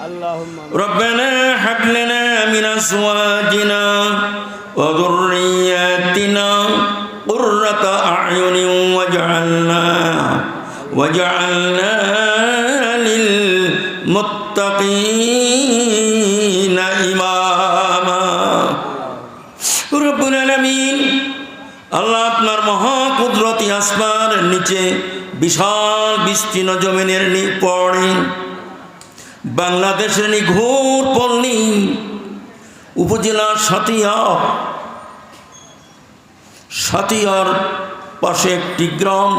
اللهم ربنا هب لنا من ازواجنا وذرياتنا قرة اعين واجعلنا واجعلنا للمتقين اماما রব্বুল আলামিন আল্লাহ আপনার মহা কুদরতি আসমানের নিচে বিশাল বিস্তীর্ণ জমিনের নি পড়ে বাংলাদেশের নিঘোর পল্লি, উপজেলার সাতিয়া সাতিয়ার পাশে একটি গ্রাম,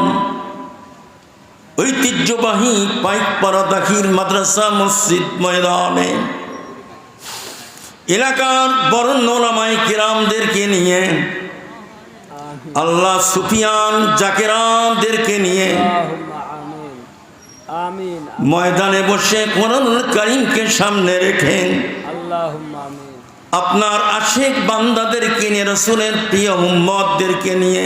ঐতিহ্যবাহী পাইকপাড়া দাখির মাদ্রাসা মসজিদ ময়দানে। এলাকার বরণ্যলামাই কিরামদেরকে নিয়ে, আল্লাহ সুফিয়ান জাকেরামদেরকে নিয়ে ময়দানে বসে কোরআন করিমকে সামনে রেখেন আপনার আশেখ বান্দাদেরকে নিয়ে রসুলের প্রিয় মোহাম্মদদেরকে নিয়ে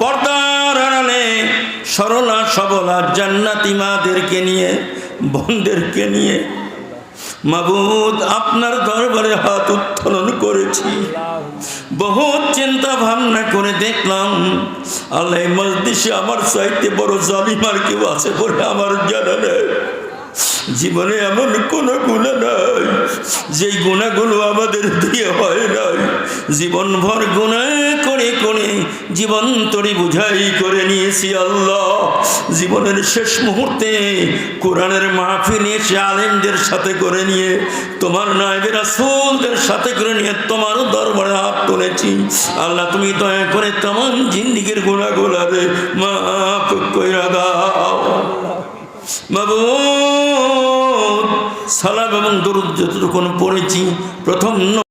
পর্দার আড়ালে সরলা সবলা জান্নাতিমাদেরকে নিয়ে বোনদেরকে নিয়ে মাবুদ, আপনার দরবারে হাত উত্তোলন করেছি। বহুত চিন্তা ভাবনা করে দেখলাম, আল্লাহ মসজিষে আমার চাইতে বড় জালিমার কেউ আছে বলে আমার জানা নেই। জীবনে এমন কোনো গুণা নাই, যেই গুণাগুলো আমাদের দিয়ে হয় নাই। জীবন ভর গুণা করে করে জীবন তরি বুঝাই করে নিয়েছি আল্লাহ। জীবনের শেষ মুহূর্তে কোরআনের মাহফিল এসে আলেমদের সাথে করে নিয়ে, তোমার নায়বের রাসূলদের সাথে করে নিয়ে তোমার দরবারে হাত তুলেছি। আল্লাহ, তুমি দয়া করে তেমন জিন্দিগির গুণাগুলারে মাফ কইরা দাও। মাবুদ, সালাম এবং দরুদ যতটুকুন পড়েছি, প্রথম